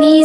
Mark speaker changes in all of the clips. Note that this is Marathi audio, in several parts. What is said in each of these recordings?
Speaker 1: नि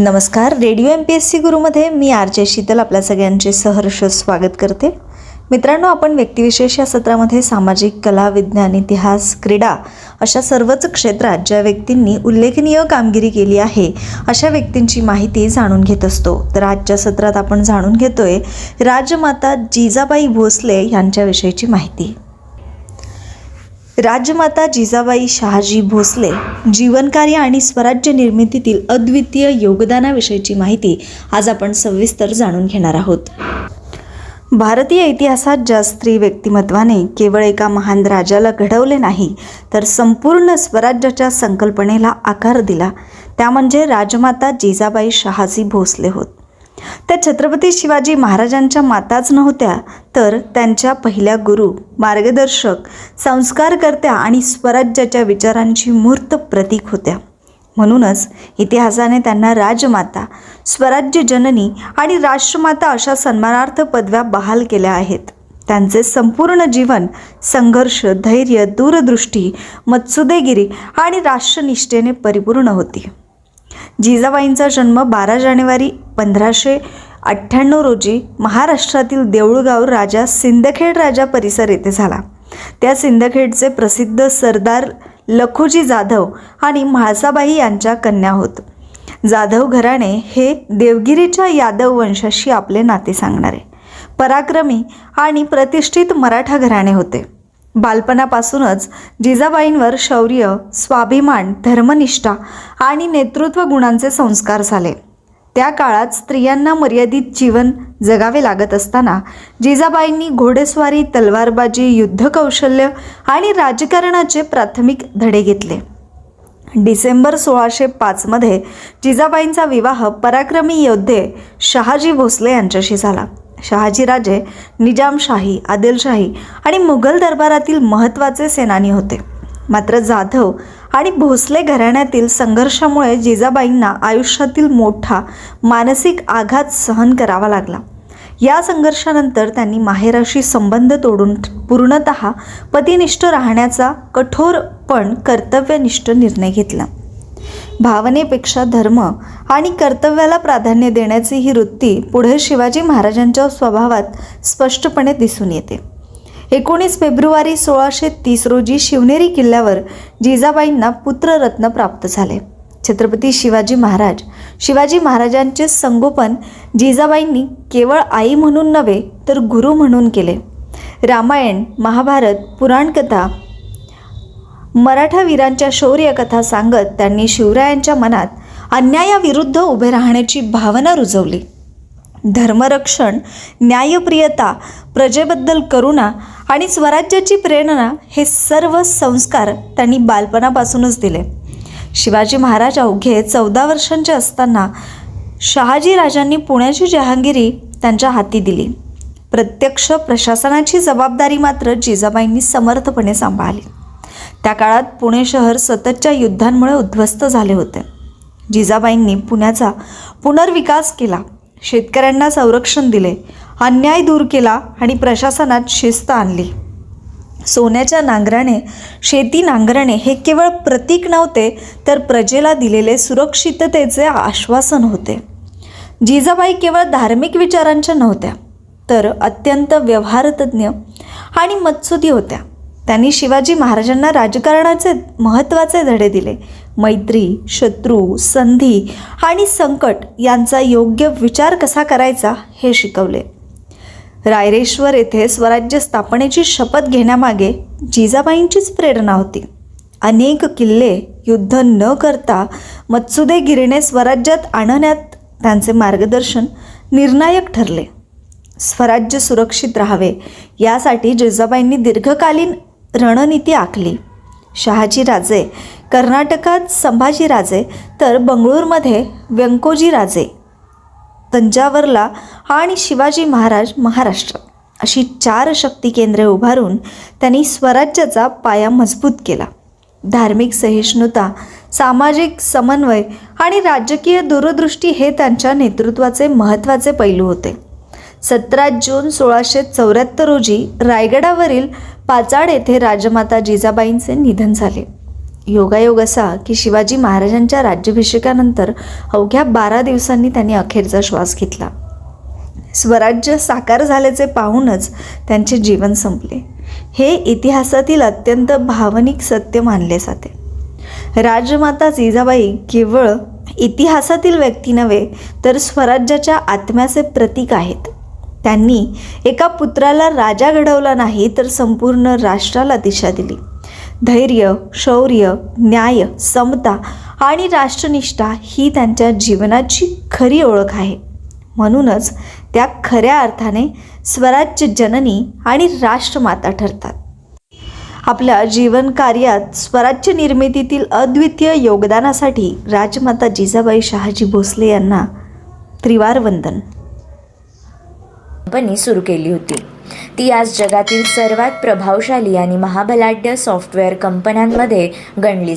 Speaker 2: नमस्कार. Radio M P S C गुरुमध्ये मी आर जे शीतल आपल्या सगळ्यांचे सहर्ष स्वागत करते. मित्रांनो आपण व्यक्तिविशेष या सत्रामध्ये सामाजिक कला विज्ञान इतिहास क्रीडा अशा सर्वच क्षेत्रात ज्या व्यक्तींनी उल्लेखनीय कामगिरी केली आहे अशा व्यक्तींची माहिती जाणून घेत असतो. तर आजच्या सत्रात आपण जाणून घेतोय राजमाता जिजाबाई भोसले यांच्याविषयीची माहिती. राजमाता जिजाबाई शहाजी भोसले जीवनकार्य आणि स्वराज्य निर्मितीतील अद्वितीय योगदानाविषयीची माहिती आज आपण सविस्तर जाणून घेणार आहोत. भारतीय इतिहासात ज्या स्त्री व्यक्तिमत्वाने केवळ एका महान राजाला घडवले नाही तर संपूर्ण स्वराज्याच्या संकल्पनेला आकार दिला. त्या म्हणजे राजमाता जिजाबाई शहाजी भोसले होत. त्या छत्रपती शिवाजी महाराजांच्या माताच नव्हत्या तर त्यांच्या पहिल्या गुरु मार्गदर्शक संस्कारकर्त्या आणि स्वराज्याच्या विचारांची मूर्त प्रतीक होत्या. म्हणूनच इतिहासाने त्यांना राजमाता स्वराज्य जननी आणि राष्ट्रमाता अशा सन्मानार्थ पदव्या बहाल केल्या आहेत. त्यांचे संपूर्ण जीवन संघर्ष धैर्य दूरदृष्टी मत्सुदेगिरी आणि राष्ट्रनिष्ठेने परिपूर्ण होती. जिजाबाईंचा जन्म बारा जानेवारी पंधराशे अठ्ठ्याण्णव रोजी महाराष्ट्रातील देऊळगाव राजा सिंदखेड राजा परिसर येथे झाला. त्या सिंदखेडचे प्रसिद्ध सरदार लखुजी जाधव आणि म्हाळसाबाई यांच्या कन्या होत. जाधव घराणे हे देवगिरीच्या यादव वंशाशी आपले नाते सांगणारे. पराक्रमी आणि प्रतिष्ठित मराठा घराणे होते. बालपणापासूनच जिजाबाईंवर शौर्य स्वाभिमान धर्मनिष्ठा आणि नेतृत्व गुणांचे संस्कार झाले. त्या काळात स्त्रियांना मर्यादित जीवन जगावे लागत असताना जिजाबाईंनी घोडेस्वारी तलवारबाजी युद्धकौशल्य आणि राजकारणाचे प्राथमिक धडे घेतले. डिसेंबर सोळाशे पाचमध्ये जिजाबाईंचा विवाह पराक्रमी योद्धे शहाजी भोसले यांच्याशी झाला. शहाजीराजे निजामशाही आदिलशाही आणि मुघल दरबारातील महत्त्वाचे सेनानी होते. मात्र जाधव आणि भोसले घराण्यातील संघर्षामुळे जिजाबाईंना आयुष्यातील मोठा मानसिक आघात सहन करावा लागला. या संघर्षानंतर त्यांनी माहेराशी संबंध तोडून पूर्णत पतिनिष्ठ राहण्याचा कठोर पण कर्तव्यनिष्ठ निर्णय घेतला. भावनेपेक्षा धर्म आणि कर्तव्याला प्राधान्य देण्याची ही वृत्ती पुढे शिवाजी महाराजांच्या स्वभावात स्पष्टपणे दिसून येते. एकोणीस फेब्रुवारी सोळाशे तीस रोजी शिवनेरी किल्ल्यावर जिजाबाईंना पुत्ररत्न प्राप्त झाले. छत्रपती शिवाजी महाराज शिवाजी महाराजांचे संगोपन जिजाबाईंनी केवळ आई म्हणून नव्हे तर गुरु म्हणून केले. रामायण महाभारत पुराणकथा मराठा वीरांच्या शौर्यकथा सांगत त्यांनी शिवरायांच्या मनात अन्यायाविरुद्ध उभे राहण्याची भावना रुजवली. धर्मरक्षण न्यायप्रियता प्रजेबद्दल करुणा आणि स्वराज्याची प्रेरणा हे सर्व संस्कार त्यांनी बालपणापासूनच दिले. शिवाजी महाराज अवघे चौदा वर्षांचे असताना शहाजी राजांनी पुण्याची जहांगिरी त्यांच्या हाती दिली. प्रत्यक्ष प्रशासनाची जबाबदारी मात्र जिजाबाईंनी समर्थपणे सांभाळली. त्या काळात पुणे शहर सततच्या युद्धांमुळे उद्ध्वस्त झाले होते. जिजाबाईंनी पुण्याचा पुनर्विकास केला. शेतकऱ्यांना संरक्षण दिले अन्याय दूर केला आणि प्रशासनात शिस्त आणली. सोन्याच्या नांगराने शेती नांगरणे हे केवळ प्रतीक नव्हते तर प्रजेला दिलेले सुरक्षिततेचे आश्वासन होते. जिजाबाई केवळ धार्मिक विचारांच्या नव्हत्या तर अत्यंत व्यवहारतज्ञ आणि मत्सुदी होत्या. त्यांनी शिवाजी महाराजांना राजकारणाचे महत्त्वाचे धडे दिले. मैत्री शत्रू संधी आणि संकट यांचा योग्य विचार कसा करायचा हे शिकवले. रायरेश्वर येथे स्वराज्य स्थापनेची शपथ घेण्यामागे जिजाबाईंचीच प्रेरणा होती. अनेक किल्ले युद्ध न करता मत्सुदे गिरीने स्वराज्यात आणण्यात त्यांचे मार्गदर्शन निर्णायक ठरले. स्वराज्य सुरक्षित राहावे यासाठी जिजाबाईंनी दीर्घकालीन रणनीती आखली. शहाजी राजे कर्नाटकात संभाजी राजे तर बंगळूरमध्ये व्यंकोजी राजे तंजावरला आणि शिवाजी महाराज महाराष्ट्र अशी चार शक्ती केंद्रे उभारून त्यांनी स्वराज्याचा पाया मजबूत केला. धार्मिक सहिष्णुता सामाजिक समन्वय आणि राजकीय दूरदृष्टी हे त्यांच्या नेतृत्वाचे महत्त्वाचे पैलू होते. सतरा जून सोळाशे चौऱ्याहत्तर रोजी रायगडावरील पाचाड येथे राजमाता जिजाबाईंचे निधन झाले. योगायोग असा की शिवाजी महाराजांच्या राज्याभिषेकानंतर अवघ्या बारा दिवसांनी त्यांनी अखेरचा श्वास घेतला. स्वराज्य साकार झाल्याचे पाहूनच त्यांचे जीवन संपले. हे इतिहासातील अत्यंत भावनिक सत्य मानले जाते. राजमाता जिजाबाई केवळ इतिहासातील व्यक्ती नव्हे तर स्वराज्याच्या आत्म्याचे प्रतीक आहेत. त्यांनी एका पुत्राला राजा घडवला नाही तर संपूर्ण राष्ट्राला दिशा दिली. धैर्य शौर्य न्याय समता आणि राष्ट्रनिष्ठा ही त्यांच्या जीवनाची खरी ओळख आहे. म्हणूनच त्या खऱ्या अर्थाने स्वराज्य जननी आणि राष्ट्रमाता ठरतात. आपल्या जीवन कार्यात स्वराज्य निर्मितीतील अद्वितीय योगदानासाठी राजमाता जिजाबाई शहाजी भोसले यांना त्रिवार वंदन
Speaker 3: कंपनी सुरू केली होती. ती आज जगातील सर्वात प्रभावशाली आणि महाबलाढ्य सॉफ्टवेअर कंपन्यांमध्ये गणली